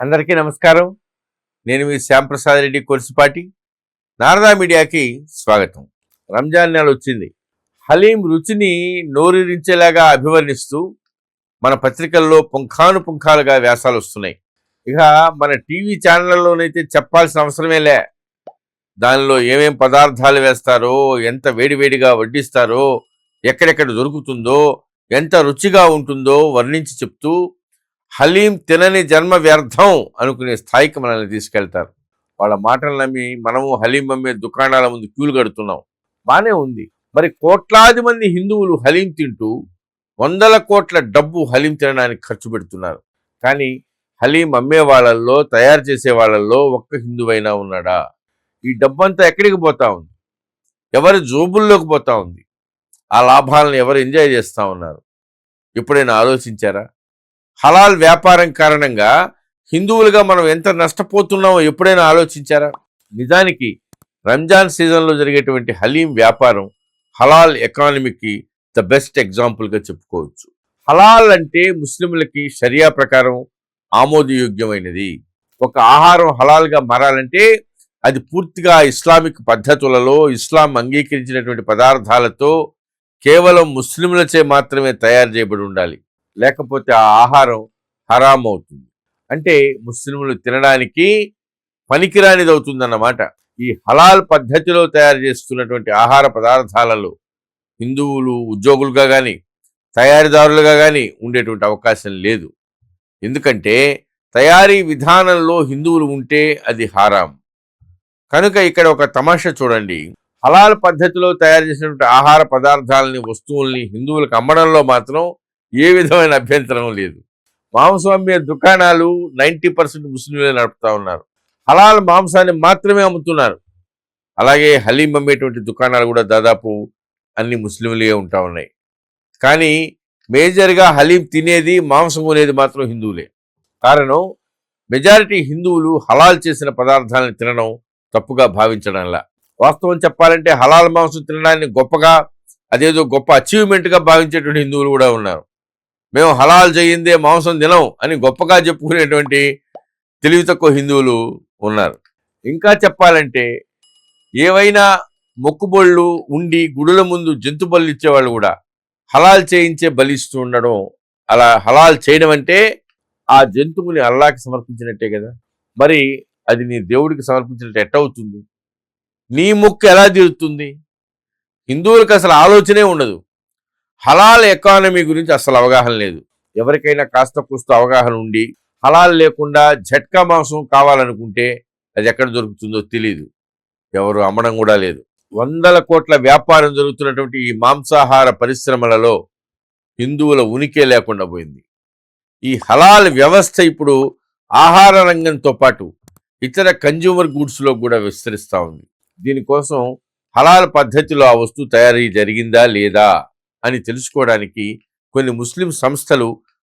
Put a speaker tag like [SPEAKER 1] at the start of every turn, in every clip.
[SPEAKER 1] అందరికీ నమస్కారం. నేను మీ శ్యాంప్రసాద్ రెడ్డి కొలిసిపాటి. నారదా మీడియాకి స్వాగతం. రంజాన్ నెల వచ్చింది. హలీం రుచిని నోరూరించేలాగా అభివర్ణిస్తూ మన పత్రికల్లో పుంఖాను పుంఖాలుగా వ్యాసాలు వస్తున్నాయి. ఇక మన టీవీ ఛానళ్ళలోనైతే చెప్పాల్సిన అవసరమే లే. దానిలో ఏమేం పదార్థాలు వేస్తారో ఎంత వేడివేడిగా వడ్డిస్తారో ఎక్కడెక్కడ దొరుకుతుందో ఎంత రుచిగా ఉంటుందో వర్ణించి చెప్తూ హలీం తినని జన్మ వ్యర్థం అనుకునే స్థాయికి మనల్ని తీసుకెళ్తారు. వాళ్ళ మాటలు నమ్మి మనము హలీం అమ్మే దుకాణాల ముందు క్యూలు కడుతున్నాం. బాగానే ఉంది. మరి కోట్లాది మంది హిందువులు హలీం తింటూ వందల కోట్ల డబ్బు హలీం తినడానికి ఖర్చు పెడుతున్నారు. కానీ హలీం అమ్మే వాళ్ళల్లో తయారు చేసే వాళ్ళల్లో ఒక్క హిందువైనా ఉన్నాడా? ఈ డబ్బంతా ఎక్కడికి పోతా ఉంది? ఎవరి జోబుల్లోకి పోతా ఉంది? ఆ లాభాలను ఎవరు ఎంజాయ్ చేస్తూ ఉన్నారు? ఎప్పుడైనా ఆలోచించారా? హలాల్ వ్యాపారం కారణంగా హిందువులుగా మనం ఎంత నష్టపోతున్నామో ఎప్పుడైనా ఆలోచించారా? నిజానికి రంజాన్ సీజన్లో జరిగేటువంటి హలీం వ్యాపారం హలాల్ ఎకానమీకి ద బెస్ట్ ఎగ్జాంపుల్గా చెప్పుకోవచ్చు. హలాల్ అంటే ముస్లింలకి షరియా ప్రకారం ఆమోదయోగ్యమైనది. ఒక ఆహారం హలాల్గా మారాలంటే అది పూర్తిగా ఇస్లామిక్ పద్ధతులలో ఇస్లాం అంగీకరించినటువంటి పదార్థాలతో కేవలం ముస్లింలచే మాత్రమే తయారు చేయబడి ఉండాలి. లేకపోతే ఆ ఆహారం హరాం అవుతుంది అంటే ముస్లింలు తినడానికి పనికిరానిది అవుతుందన్నమాట ఈ హలాల్ పద్ధతిలో తయారు చేస్తున్నటువంటి ఆహార పదార్థాలలో హిందువులు ఉద్యోగులుగా కానీ తయారీదారులుగా కానీ ఉండేటువంటి అవకాశం లేదు. ఎందుకంటే తయారీ విధానంలో హిందువులు ఉంటే అది హారాం. కనుక ఇక్కడ ఒక తమాషా చూడండి. హలాల్ పద్ధతిలో తయారు చేసినటువంటి ఆహార పదార్థాలని వస్తువుల్ని హిందువులకు అమ్మడంలో మాత్రం ఏ విధమైన అభ్యంతరం లేదు. మాంసం అమ్మే దుకాణాలు నైంటీ పర్సెంట్ ముస్లింలే నడుపుతా ఉన్నారు. హలాల్ మాంసాన్ని మాత్రమే అమ్ముతున్నారు. అలాగే హలీం అమ్మేటువంటి దుకాణాలు కూడా దాదాపు అన్ని ముస్లింలే ఉంటా ఉన్నాయి. కానీ మేజర్గా హలీం తినేది మాంసం అనేది మాత్రం హిందువులే. కారణం మెజారిటీ హిందువులు హలాల్ చేసిన పదార్థాలను తినడం తప్పుగా భావించడంలా. వాస్తవం చెప్పాలంటే హలాల్ మాంసం తినడాన్ని గొప్పగా అదేదో గొప్ప అచీవ్మెంట్గా భావించేటువంటి హిందువులు కూడా ఉన్నారు. మేము హలాల్ చేయిందే మాంసం తినం అని గొప్పగా చెప్పుకునేటువంటి తెలివి తక్కువ హిందువులు ఉన్నారు. ఇంకా చెప్పాలంటే ఏవైనా మొక్కుబళ్ళు ఉండి గుడుల ముందు జంతు బలు ఇచ్చేవాళ్ళు కూడా హలాల్ చేయించే బలిస్తూ ఉండడం అలా హలాల్ చేయడం అంటే ఆ జంతువుని అల్లాకి సమర్పించినట్టే కదా. మరి అది నీ దేవుడికి సమర్పించినట్టు ఎట్టవుతుంది నీ మొక్కు ఎలా తీరుతుంది? హిందువులకు అసలు ఆలోచనే ఉండదు. హలాల్ ఎకానమీ గురించి అసలు అవగాహన లేదు. ఎవరికైనా కాస్త కూస్త అవగాహన ఉండి హలాల్ లేకుండా జట్కా మాంసం కావాలనుకుంటే అది ఎక్కడ దొరుకుతుందో తెలియదు ఎవరు అమ్మడం కూడా లేదు. వందల కోట్ల వ్యాపారం జరుగుతున్నటువంటి ఈ మాంసాహార పరిశ్రమలలో హిందువుల ఉనికే లేకుండా పోయింది. ఈ హలాల్ వ్యవస్థ ఇప్పుడు ఆహార రంగంతో పాటు ఇతర కన్జ్యూమర్ గూడ్స్లో కూడా విస్తరిస్తూ ఉంది. దీనికోసం హలాల్ పద్ధతిలో ఆ వస్తువు తయారీ జరిగిందా లేదా? అని తెలుసుకోవడానికి కొన్ని ముస్లిం సంస్థలు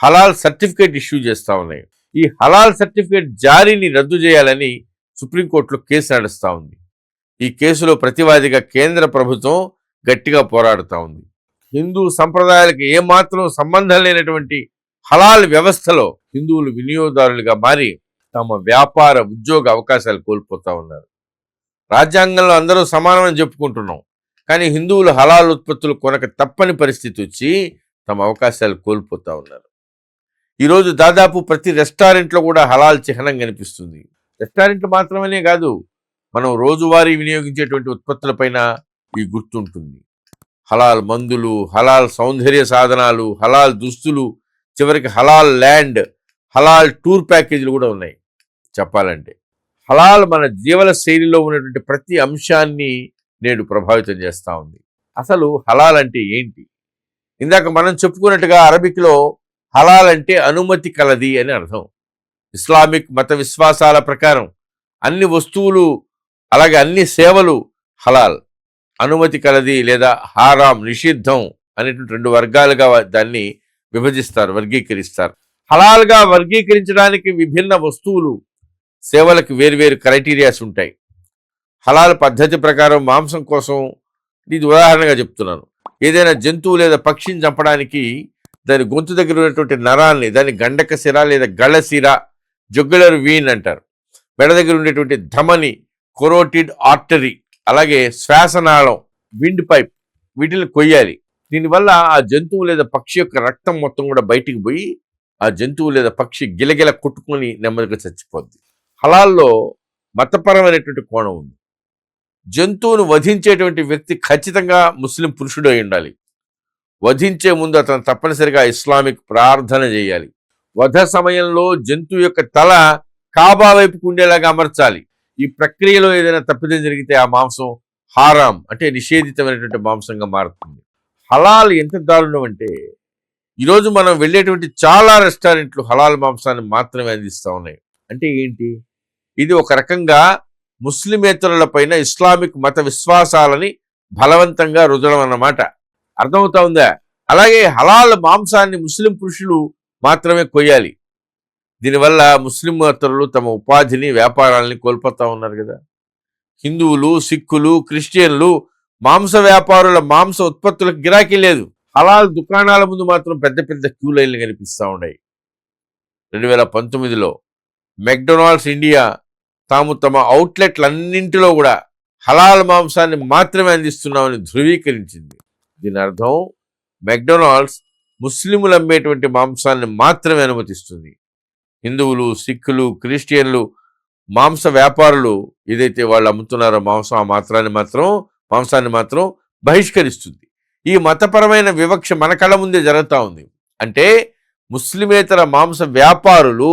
[SPEAKER 1] హలాల్ సర్టిఫికేట్ ఇష్యూ చేస్తూ ఉన్నాయి. ఈ హలాల్ సర్టిఫికేట్ జారీని రద్దు చేయాలని సుప్రీంకోర్టులో కేసు నడుస్తూ ఉంది. ఈ కేసులో ప్రతివాదిగా కేంద్ర ప్రభుత్వం గట్టిగా పోరాడుతూ ఉంది. హిందూ సంప్రదాయాలకు ఏమాత్రం సంబంధం లేనటువంటి హలాల్ వ్యవస్థలో హిందువులు వినియోగదారులుగా మారి తమ వ్యాపార ఉద్యోగ అవకాశాలు కోల్పోతూ ఉన్నారు. రాజ్యాంగంలో అందరూ సమానమని చెప్పుకుంటున్నాం. కానీ హిందువులు హలాల్ ఉత్పత్తులు కొనక తప్పని పరిస్థితి వచ్చి తమ అవకాశాలు కోల్పోతూ ఉన్నారు. ఈరోజు దాదాపు ప్రతి రెస్టారెంట్లో కూడా హలాల్ చిహ్నం కనిపిస్తుంది. రెస్టారెంట్ మాత్రమే కాదు మనం రోజువారీ వినియోగించేటువంటి ఉత్పత్తులపైన ఈ గుర్తుంటుంది హలాల్ మందులు హలాల్ సౌందర్య సాధనాలు హలాల్ దుస్తులు చివరికి హలాల్ ల్యాండ్ హలాల్ టూర్ ప్యాకేజీలు కూడా ఉన్నాయి. చెప్పాలంటే హలాల్ మన జీవన శైలిలో ఉన్నటువంటి ప్రతి అంశాన్ని నేడు ప్రభావితం చేస్తూ ఉంది. అసలు హలాల్ అంటే ఏంటి? ఇందాక మనం చెప్పుకున్నట్టుగా అరబిక్లో హలాల్ అంటే అనుమతి కలది అని అర్థం. ఇస్లామిక్ మత విశ్వాసాల ప్రకారం అన్ని వస్తువులు అలాగే అన్ని సేవలు హలాల్. అనుమతి కలది లేదా హారాం నిషిద్ధం అనేటువంటి రెండు వర్గాలుగా దాన్ని విభజిస్తారు వర్గీకరిస్తారు. హలాల్గా వర్గీకరించడానికి విభిన్న వస్తువులు సేవలకు వేరువేరు క్రైటీరియాస్ ఉంటాయి. హలాల్ పద్ధతి ప్రకారం మాంసం కోసం ఇది ఉదాహరణగా చెప్తున్నాను. ఏదైనా జంతువు లేదా పక్షిని చంపడానికి దాని గొంతు దగ్గర ఉన్నటువంటి నరాల్ని దాని గండక సిర లేదా గళ్ళ సిర జొగ్గులరు వీన్ అంటారు. మెడ దగ్గర ఉండేటువంటి ధమని కొరోటిడ్ ఆర్టరీ అలాగే శ్వాసనాళం విండ్ పైప్ వీటిని కొయ్యాలి. దీనివల్ల ఆ జంతువు లేదా పక్షి యొక్క రక్తం మొత్తం కూడా బయటికి పోయి ఆ జంతువు లేదా పక్షి గిలగిల కొట్టుకొని నెమ్మదిగా చచ్చిపోద్ది. హలాల్లో మతపరమైనటువంటి కోణం ఉంది. జంతువును వధించేటువంటి వ్యక్తి ఖచ్చితంగా ముస్లిం పురుషుడు అయి ఉండాలి. వధించే ముందు అతను తప్పనిసరిగా ఇస్లామిక్ ప్రార్థన చేయాలి. వధ సమయంలో జంతువు యొక్క తల కాబా వైపుకు ఉండేలాగా అమర్చాలి. ఈ ప్రక్రియలో ఏదైనా తప్పిదం జరిగితే ఆ మాంసం హారాం అంటే నిషేధితమైనటువంటి మాంసంగా మారుతుంది. హలాల్ ఎంత దారుణం అంటే ఈరోజు మనం వెళ్ళేటువంటి చాలా రెస్టారెంట్లు హలాల్ మాంసాన్ని మాత్రమే అందిస్తూ ఉన్నాయి. అంటే ఏంటి? ఇది ఒక రకంగా ముస్లిమేతరుల పైన ఇస్లామిక్ మత విశ్వాసాలని బలవంతంగా రుదడం అన్నమాట. అర్థమవుతా ఉందా? అలాగే హలాల్ మాంసాన్ని ముస్లిం పురుషులు మాత్రమే కొయ్యాలి. దీనివల్ల ముస్లిమేతరులు తమ ఉపాధిని వ్యాపారాలని కోల్పోతా ఉన్నారు కదా. హిందువులు సిక్కులు క్రిస్టియన్లు మాంస వ్యాపారుల మాంస ఉత్పత్తులకు గిరాకీ లేదు. హలాల్ దుకాణాల ముందు మాత్రం పెద్ద పెద్ద క్యూ లైన్లు కనిపిస్తూ ఉన్నాయి. రెండు వేల పంతొమ్మిదిలో మెక్డొనాల్డ్స్ ఇండియా తాము తమ అవుట్లెట్లన్నింటిలో కూడా హలాల్ మాంసాన్ని మాత్రమే అందిస్తున్నామని ధృవీకరించింది. దీని అర్థం మెక్డొనాల్డ్స్ ముస్లింలు అమ్మేటువంటి మాంసాన్ని మాత్రమే అనుమతిస్తుంది. హిందువులు సిక్కులు క్రిస్టియన్లు మాంస వ్యాపారులు ఏదైతే వాళ్ళు అమ్ముతున్నారో మాంసం ఆ మాత్రాన్ని మాత్రం మాంసాన్ని మాత్రం బహిష్కరిస్తుంది. ఈ మతపరమైన వివక్ష మన కళ ముందే జరుగుతూ ఉంది. అంటే ముస్లిమేతర మాంస వ్యాపారులు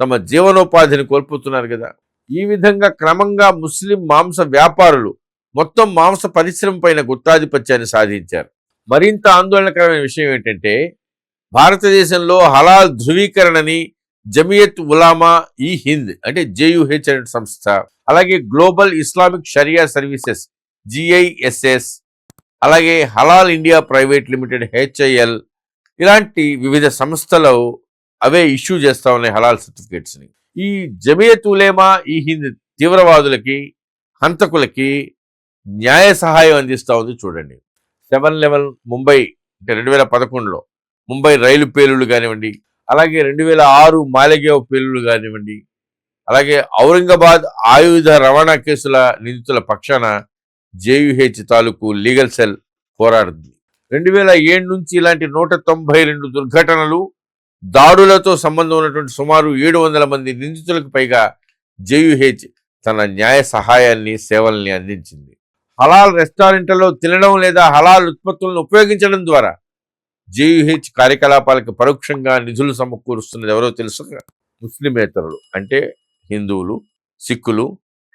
[SPEAKER 1] తమ జీవనోపాధిని కోల్పోతున్నారు కదా. ఈ విధంగా క్రమంగా ముస్లిం మాంస వ్యాపారులు మొత్తం మాంస పరిశ్రమ పైన గుత్తాధిపత్యాన్ని సాధించారు. మరింత ఆందోళనకరమైన విషయం ఏంటంటే భారతదేశంలో హలాల్ ధృవీకరణని జమియత్ ఉలామా ఈ హింద్ అంటే జేయుహెచ్ అనే సంస్థ అలాగే గ్లోబల్ ఇస్లామిక్ షరియా సర్వీసెస్ జిఐఎస్ఎస్ అలాగే హలాల్ ఇండియా ప్రైవేట్ లిమిటెడ్ హెచ్ఐఎల్ ఇలాంటి వివిధ సంస్థలు అవే ఇష్యూ చేస్తా ఉన్నాయి హలాల్ సర్టిఫికేట్స్ని. ఈ జమియత్ ఉలేమా ఈ హింద్ తీవ్రవాదులకి హంతకులకి న్యాయ సహాయం అందిస్తూ ఉంది చూడండి. సెవెన్ లెవెన్ ముంబై అంటే రెండు వేల పదకొండులో ముంబై రైలు పేలుళ్ళు కానివ్వండి అలాగే రెండు వేల ఆరు మాలగేవ్ పేలుళ్ళు కానివ్వండి అలాగే ఔరంగాబాద్ ఆయుధ రవాణా కేసుల నిందితుల పక్షాన జేయుహెచ్ తాలూకు లీగల్ సెల్ పోరాడుతుంది. రెండు వేల ఏడు నుంచి ఇలాంటి నూట తొంభై రెండు దుర్ఘటనలు దాడులతో సంబంధం ఉన్నటువంటి సుమారు ఏడు వందల మంది నిందితులకు పైగా జేయుహెచ్ తన న్యాయ సహాయాన్ని సేవల్ని అందించింది. హలాల్ రెస్టారెంట్లలో తినడం లేదా హలాల్ ఉత్పత్తులను ఉపయోగించడం ద్వారా జేయుహెచ్ కార్యకలాపాలకు పరోక్షంగా నిధులు సమకూరుస్తున్నది ఎవరో తెలుసు? ముస్లిమేతరులు అంటే హిందువులు సిక్కులు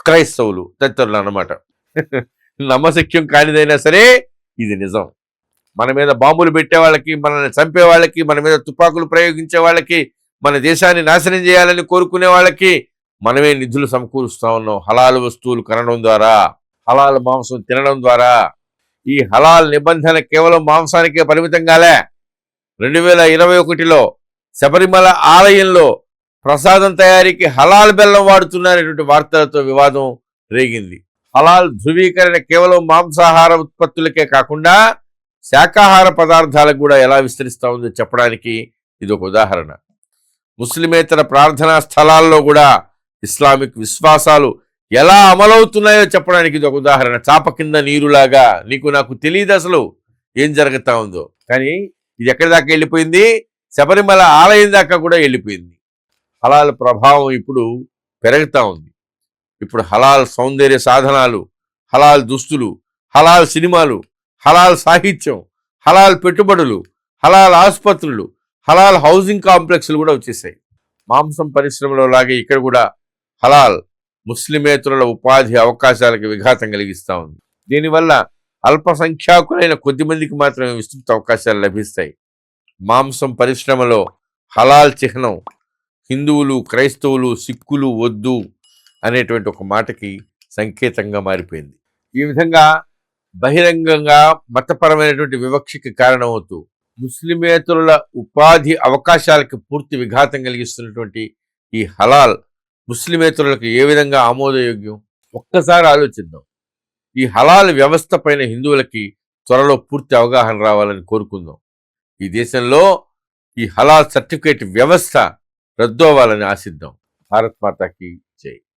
[SPEAKER 1] క్రైస్తవులు తదితరులు అన్నమాట. నమ్మశక్యం కానిదైనా సరే ఇది నిజం. మన మీద బాంబులు పెట్టే వాళ్ళకి మనల్ని చంపే వాళ్ళకి మన మీద తుపాకులు ప్రయోగించే వాళ్ళకి మన దేశాన్ని నాశనం చేయాలని కోరుకునే వాళ్ళకి మనమే నిధులు సమకూరుస్తా ఉన్నాం. హలాల్ వస్తువులు కొనడం ద్వారా హలాల్ మాంసం తినడం ద్వారా. ఈ హలాల్ నిబంధన కేవలం మాంసానికే పరిమితం కాలే. రెండు వేల ఇరవై ఒకటిలో శబరిమల ఆలయంలో ప్రసాదం తయారీకి హలాల్ బెల్లం వాడుతున్నారనేటువంటి వార్తలతో వివాదం రేగింది. హలాల్ ధృవీకరణ కేవలం మాంసాహార ఉత్పత్తులకే కాకుండా శాకాహార పదార్థాలకు కూడా ఎలా విస్తరిస్తూ ఉందో చెప్పడానికి ఇది ఒక ఉదాహరణ. ముస్లిమేతర ప్రార్థనా స్థలాల్లో కూడా ఇస్లామిక్ విశ్వాసాలు ఎలా అమలవుతున్నాయో చెప్పడానికి ఇది ఒక ఉదాహరణ. చాప కింద నీరులాగా నీకు నాకు తెలియదు అసలు ఏం జరుగుతూ ఉందో. కానీ ఇది ఎక్కడి దాకా వెళ్ళిపోయింది? శబరిమల ఆలయం దాకా కూడా వెళ్ళిపోయింది. హలాల్ ప్రభావం ఇప్పుడు పెరుగుతూ ఉంది. ఇప్పుడు హలాల్ సౌందర్య సాధనాలు హలాల్ దుస్తులు హలాల్ సినిమాలు హలాల్ సాహిత్యం హలాల్ పెట్టుబడులు హలాల్ ఆసుపత్రులు హలాల్ హౌసింగ్ కాంప్లెక్స్లు కూడా వచ్చేసాయి. మాంసం పరిశ్రమలో లాగే ఇక్కడ కూడా హలాల్ ముస్లిమేతరుల ఉపాధి అవకాశాలకు విఘాతం కలిగిస్తూ ఉంది. దీనివల్ల అల్పసంఖ్యాకులైన కొద్ది మందికి మాత్రమే విస్తృత అవకాశాలు లభిస్తాయి. మాంసం పరిశ్రమలో హలాల్ చిహ్నం హిందువులు క్రైస్తవులు సిక్కులు వద్దు అనేటువంటి ఒక మాటకి సంకేతంగా మారిపోయింది. ఈ విధంగా బహిరంగంగా మతపరమైనటువంటి వివక్షకి కారణమవుతూ ముస్లిమేతరుల ఉపాధి అవకాశాలకు పూర్తి విఘాతం కలిగిస్తున్నటువంటి ఈ హలాల్ ముస్లిమేతరులకు ఏ విధంగా ఆమోదయోగ్యం? ఒక్కసారి ఆలోచిద్దాం. ఈ హలాల్ వ్యవస్థ పైన హిందువులకి త్వరలో పూర్తి అవగాహన రావాలని కోరుకుందాం. ఈ దేశంలో ఈ హలాల్ సర్టిఫికేట్ వ్యవస్థ రద్దు అవ్వాలని ఆశిద్దాం. భారత్ మాతాకి